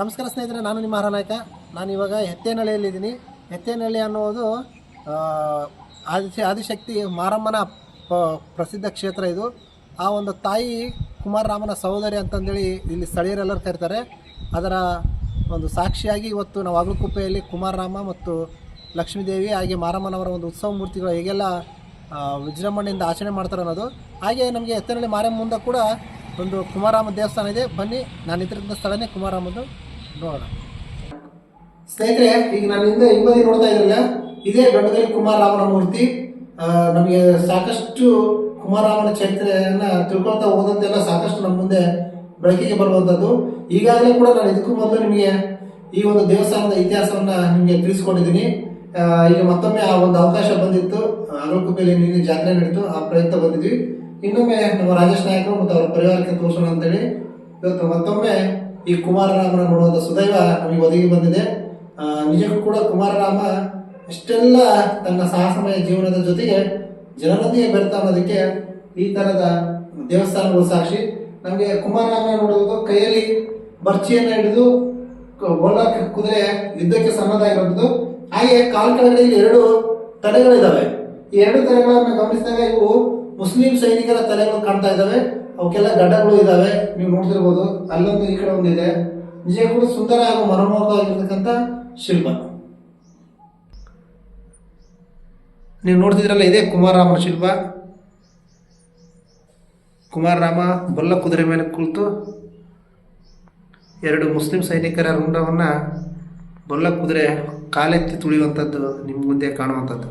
ನಮಸ್ಕಾರ ಸ್ನೇಹಿತರೆ, ನಾನು ನಿಮ್ಮ ಹರನಾಯಕ ನಾನು ಇವಾಗ ಹೆತ್ತೇನಹಳ್ಳಿಯಲ್ಲಿದ್ದೀನಿ ಹೆತ್ತೇನಹಳ್ಳಿ ಅನ್ನೋದು ಆದಿ ಆದಿಶಕ್ತಿ ಮಾರಮ್ಮನ ಪ್ರಸಿದ್ಧ ಕ್ಷೇತ್ರ ಇದು. ಆ ಒಂದು ತಾಯಿ ಕುಮಾರರಾಮನ ಸಹೋದರಿ ಅಂತಂದೇಳಿ ಇಲ್ಲಿ ಸ್ಥಳೀಯರೆಲ್ಲರೂ ಕರೀತಾರೆ. ಅದರ ಒಂದು ಸಾಕ್ಷಿಯಾಗಿ ಇವತ್ತು ನಾವು ಅಗಲಕುಪ್ಪೆಯಲ್ಲಿ ಕುಮಾರರಾಮ ಮತ್ತು ಲಕ್ಷ್ಮೀದೇವಿ ಹಾಗೆ ಮಾರಮ್ಮನವರ ಒಂದು ಉತ್ಸವ ಮೂರ್ತಿಗಳು ಹೇಗೆಲ್ಲ ವಿಜೃಂಭಣೆಯಿಂದ ಆಚರಣೆ ಮಾಡ್ತಾರೆ ಅನ್ನೋದು. ಹಾಗೆ ನಮಗೆ ಎತ್ತನಹಳ್ಳಿ ಮಾರಮ್ಮ ಮುಂದೆ ಕೂಡ ಒಂದು ಕುಮಾರರಾಮ ದೇವಸ್ಥಾನ ಇದೆ. ಬನ್ನಿ, ನಾನು ಇದ್ರಿಂದ ಸ್ಥಳನೇ ಕುಮಾರರಾಮದು ಸ್ನೇಹಿತರೆ, ಈಗ ನಾನು ಹಿಂದೆ ಹಿಂಬದಿ ನೋಡ್ತಾ ಇದ್ರಲ್ಲ ಇದೇ ಗಂಡದಲ್ಲಿ ಕುಮಾರರಾಮನ ಮೂರ್ತಿ. ನಮಗೆ ಸಾಕಷ್ಟು ಕುಮಾರರಾಮನ ಚರಿತ್ರೆಯನ್ನ ತಿಳ್ಕೊಳ್ತಾ ಹೋದಂತೆಲ್ಲ ಸಾಕಷ್ಟು ನಮ್ಮ ಮುಂದೆ ಬೆಳಕಿಗೆ ಬರುವಂಥದ್ದು ಈಗಾಗಲೇ ಕೂಡ ನಾನು ಇದಕ್ಕೂ ಮೊದಲು ನಿಮಗೆ ಈ ಒಂದು ದೇವಸ್ಥಾನದ ಇತಿಹಾಸವನ್ನ ನಿಮಗೆ ತಿಳಿಸ್ಕೊಂಡಿದ್ದೀನಿ. ಈಗ ಮತ್ತೊಮ್ಮೆ ಆ ಒಂದು ಅವಕಾಶ ಬಂದಿತ್ತು. ಅಗಲಕುಪ್ಪೆಯಲ್ಲಿ ನಿನ್ನೆ ಜಾತ್ರೆ ನಡೀತು ಆ ಪ್ರಯತ್ನ ಬಂದಿದ್ವಿ. ಇನ್ನೊಮ್ಮೆ ನಮ್ಮ ರಾಜೇಶ್ ನಾಯಕರು ಮತ್ತು ಅವರ ಪರಿವಾರಕ್ಕೆ ತೋರಿಸೋಣ ಅಂತೇಳಿ. ಇವತ್ತು ಮತ್ತೊಮ್ಮೆ ಈ ಕುಮಾರರಾಮನ ನೋಡುವಂಥ ಸುದೈವ ನಮಗೆ ಒದಗಿ ಬಂದಿದೆ. ನಿಜಕ್ಕೂ ಕೂಡ ಕುಮಾರರಾಮ ಇಷ್ಟೆಲ್ಲ ತನ್ನ ಸಾಹಸಮಯ ಜೀವನದ ಜೊತೆಗೆ ಜನರೊಂದಿಗೆ ಬೆರೆತ ಅನ್ನೋದಕ್ಕೆ ಈ ತರದ ದೇವಸ್ಥಾನಗಳು ಸಾಕ್ಷಿ. ನಮಗೆ ಕುಮಾರರಾಮ ನೋಡುವುದು ಕೈಯಲ್ಲಿ ಬರ್ಚಿಯನ್ನು ಹಿಡಿದು ಒಳ ಕುದುರೆ ಯುದ್ಧಕ್ಕೆ ಸನ್ನದ್ಧಾಗಿರುವಂಥದ್ದು ಹಾಗೆ ಕಾಲ್ ಕೆಳಗಡೆ ಎರಡು ತಡೆಗಳಿದ್ದಾವೆ ಈ ಎರಡು ತಲೆಗಳನ್ನು ಗಮನಿಸಿದಾಗ ಇವು ಮುಸ್ಲಿಂ ಸೈನಿಕರ ತಲೆಗಳು ಕಾಣ್ತಾ ಇದ್ದಾವೆ ಅವಕ್ಕೆಲ್ಲ ಗಡ್ಡಗಳು ಇದಾವೆ, ನೀವು ನೋಡ್ತಿರ್ಬೋದು, ಅಲ್ಲೊಂದು ಈ ಕಡೆ ಒಂದಿದೆ. ನಿಜ ಕೂಡ ಸುಂದರ ಹಾಗೂ ಮನಮೋಹವಾಗಿರ್ತಕ್ಕಂಥ ಶಿಲ್ಪ. ನೀವು ನೋಡ್ತಿದ್ರಲ್ಲ, ಇದೇ ಕುಮಾರರಾಮನ ಶಿಲ್ಪ. ಕುಮಾರರಾಮ ಬಲ್ಲ ಕುದುರೆ ಮೇಲೆ ಕುಳಿತು ಎರಡು ಮುಸ್ಲಿಂ ಸೈನಿಕರ ರುಂಡವನ್ನು ಬಲ್ಲ ಕುದುರೆ ಕಾಲೆತ್ತಿ ತುಳಿಯುವಂಥದ್ದು ನಿಮ್ಮ ಮುಂದೆ ಕಾಣುವಂಥದ್ದು.